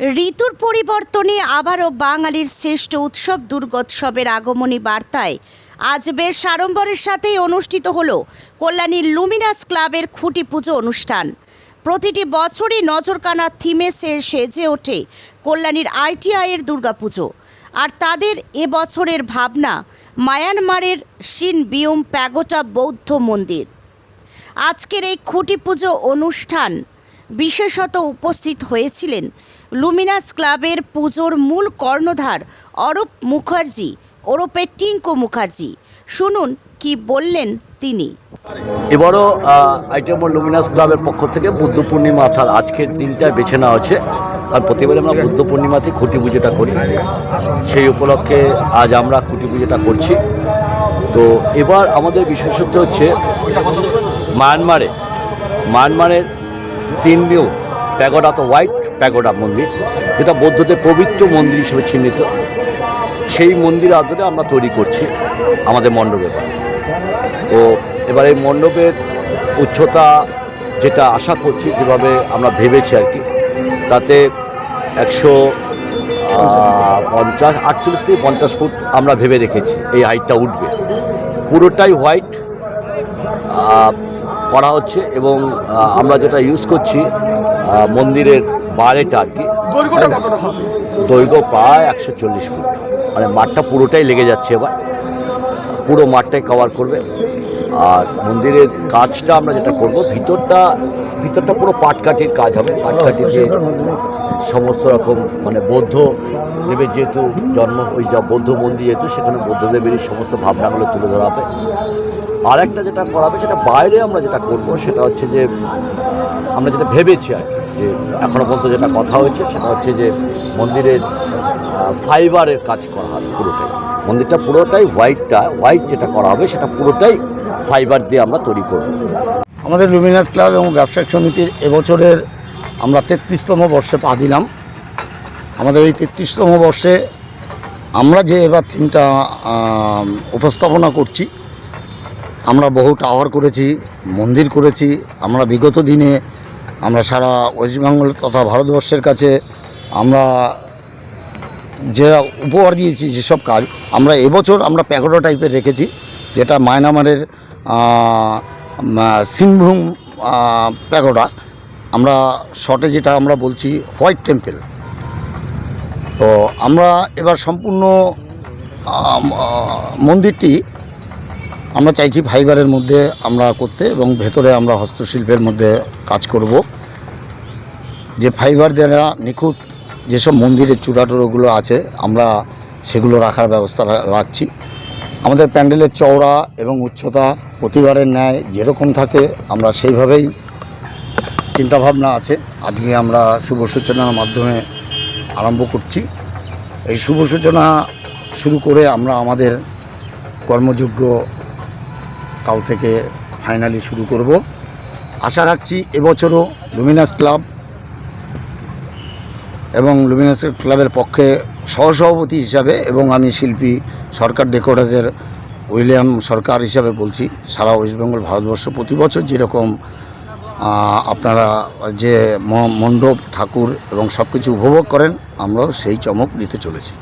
ঋতুর পরিবর্তনে আবারও বাঙালির শ্রেষ্ঠ উৎসব দুর্গোৎসবের আগমনী বার্তায়। আজ বেশ আড়ম্বরের সাথেই অনুষ্ঠিত হল কল্যাণীর লুমিনাস ক্লাবের খুঁটি পুজো অনুষ্ঠান। প্রতিটি বছরই নজরকানা থিমে সে সেজে ওঠে কল্যাণীর আইটিআইয়ের দুর্গাপুজো। আর তাদের এবছরের ভাবনা, মায়ানমারের শিন বিয়ম প্যাগোটা বৌদ্ধ মন্দির। আজকের এই খুঁটি পুজো অনুষ্ঠান বিশেষত উপস্থিত হয়েছিলেন লুমিনাস ক্লাবের পুজোর মূল কর্ণধার অরূপ মুখার্জি ওরূপে টিঙ্কু মুখার্জি। শুনুন কি বললেন তিনি। এবারও আইটেম লুমিনাস ক্লাবের পক্ষ থেকে বুদ্ধ পূর্ণিমা অর্থাৎ আজকের দিনটা বেছে নেওয়া হচ্ছে কারণ প্রতিবারে আমরা বুদ্ধ পূর্ণিমাতে খুঁটি পুজোটা করি। সেই উপলক্ষে আজ আমরা খুঁটি পুজোটা করছি। তো এবার আমাদের বিশেষত্ব হচ্ছে, মায়ানমারে, মায়ানমারের সিনবিউ প্যাগোডা তো হোয়াইট প্যাগোডা মন্দির যেটা বৌদ্ধদের পবিত্র মন্দির হিসেবে চিহ্নিত। সেই মন্দির আদরে আমরা তৈরি করছি আমাদের মণ্ডপের তো এবার এই মণ্ডপের উচ্চতা যেটা আশা করছি যেভাবে আমরা ভেবেছি আর কি তাতে একশো পঞ্চাশ আটচল্লিশ থেকে পঞ্চাশ ফুট আমরা ভেবে রেখেছি এই হাইটটা উঠবে। পুরোটাই হোয়াইট করা হচ্ছে এবং আমরা যেটা ইউজ করছি মন্দিরের বারেটা আর কি দৈর্ঘ্য প্রায় একশো চল্লিশ ফুট। মানে মাঠটা পুরোটাই লেগে যাচ্ছে এবার। পুরো মাঠটাই কভার করবে। আর মন্দিরের কাজটা আমরা যেটা করব ভিতরটা ভিতরটা পুরো পাটকাঠির কাজ হবে। পাটকাঠি দিয়ে সমস্ত রকম মানে বৌদ্ধ দেবের যেহেতু জন্ম ওই যা বৌদ্ধ মন্দির যেহেতু সেখানে বৌদ্ধদেবেরই সমস্ত ভাবনাগুলো তুলে ধরা হবে। আর একটা যেটা করা হবে সেটা বাইরে আমরা যেটা করব, সেটা হচ্ছে যে, আমরা যেটা ভেবেছি আর যে এখনও পর্যন্ত যেটা কথা হয়েছে, সেটা হচ্ছে যে মন্দিরের ফাইবারের কাজ করা হবে পুরোটাই। মন্দিরটা পুরোটাই হোয়াইটটা, হোয়াইট যেটা করা হবে, সেটা পুরোটাই ফাইবার দিয়ে আমরা তৈরি করব। আমাদের লুমিনাস ক্লাব এবং ব্যবসায়িক সমিতির এবছরের আমরা তেত্রিশতম বর্ষে পা দিলাম। আমাদের এই তেত্রিশতম বর্ষে আমরা যে এবার থিমটা উপস্থাপনা করছি আমরা বহু টাওয়ার করেছি, মন্দির করেছি, আমরা বিগত দিনে আমরা সারা ওয়েস্টবেঙ্গল তথা ভারতবর্ষের কাছে আমরা যে উপহার দিয়েছি যেসব কাজ, আমরা এবছর আমরা প্যাগোডা টাইপের রেখেছি, যেটা মায়ানমারের সিংভূম প্যাগোডা। আমরা শর্টে যেটা আমরা বলছি হোয়াইট টেম্পল তো আমরা এবার সম্পূর্ণ মন্দিরটি আমরা চাইছি ফাইবারের মধ্যে আমরা করতে এবং ভেতরে আমরা হস্তশিল্পের মধ্যে কাজ করব। যে ফাইবার দ্বারা নিখুঁত যেসব মন্দিরের চূড়াটুড়োগুলো আছে, আমরা সেগুলো রাখার ব্যবস্থা রাখছি। আমাদের প্যান্ডেলের চওড়া এবং উচ্চতা, প্রতিবারের ন্যায় যেরকম থাকে, আমরা সেইভাবেই চিন্তাভাবনা আছে। আজকে আমরা শুভ সূচনার মাধ্যমে আরম্ভ করছি। এই শুভ সূচনা শুরু করে আমরা আমাদের কর্মযোগ্য কাল থেকে ফাইনালি শুরু করব। আশা রাখছি এবছরও লুমিনাস ক্লাব এবং লুমিনাস ক্লাবের পক্ষে সহসভাপতি হিসাবে এবং আমি শিল্পী সরকার ডেকোরেটার্সের উইলিয়াম সরকার হিসাবে বলছি, সারা ওয়েস্টবেঙ্গল ভারতবর্ষ প্রতি বছর যেরকম আপনারা যে মণ্ডপ, ঠাকুর এবং সব কিছু উপভোগ করেন, আমরাও সেই চমক দিতে চলেছি।